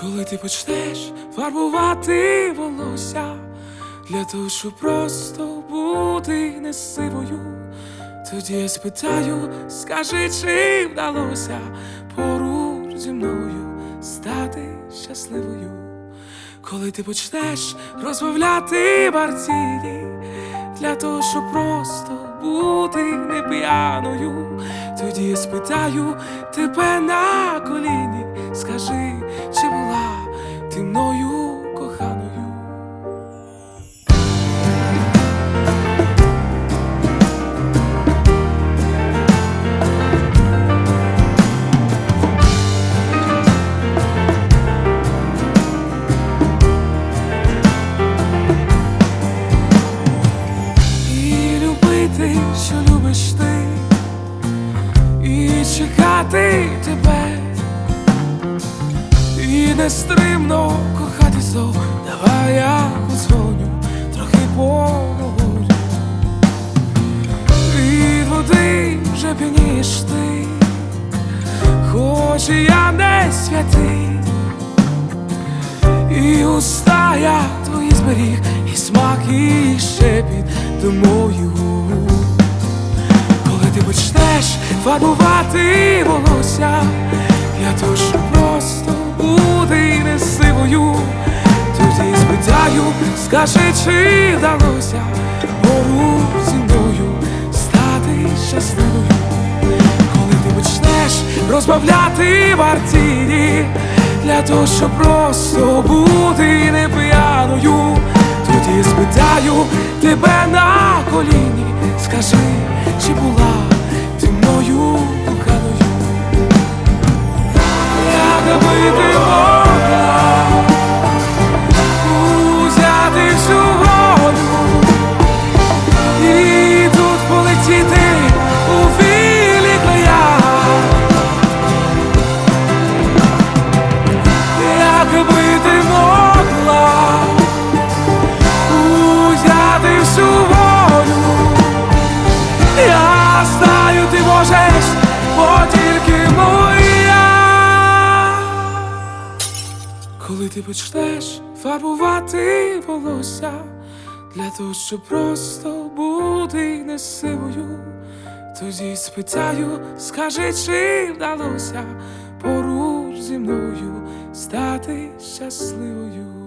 Коли ти почнеш фарбувати волосся для того, щоб просто бути не сивою, тоді я спитаю, скажи, чи вдалося поруч зі мною стати щасливою. Коли ти почнеш розмовляти Мартіні для того, щоб просто бути не п'яною, тоді я спитаю тебе на коліні, скажи, чи була ти мною коханою? Любити, що любиш ти, і чекати тебе, нестримно кохати знов. Давай я подзвоню, трохи поговорю. Від води вже п'янієш ти, хоч я не святий. І уста я твої зберіг, і смак, і щепіт до моїх. Коли ти почнеш фарбувати волосся, щоб просто бути не сивою, тоді спитаю, скажи, чи вдалося поруч зі мною стати щасливою. Коли ти почнеш розмовляти Мартіні для того, щоб просто бути не п'яною, тоді спитаю тебе на коліні, скажи, чи була можеш, бо тільки моя. Коли ти почнеш фарбувати волосся для того, щоб просто бути не сивою, тоді спитаю, скажи, чи вдалося поруч зі мною стати щасливою.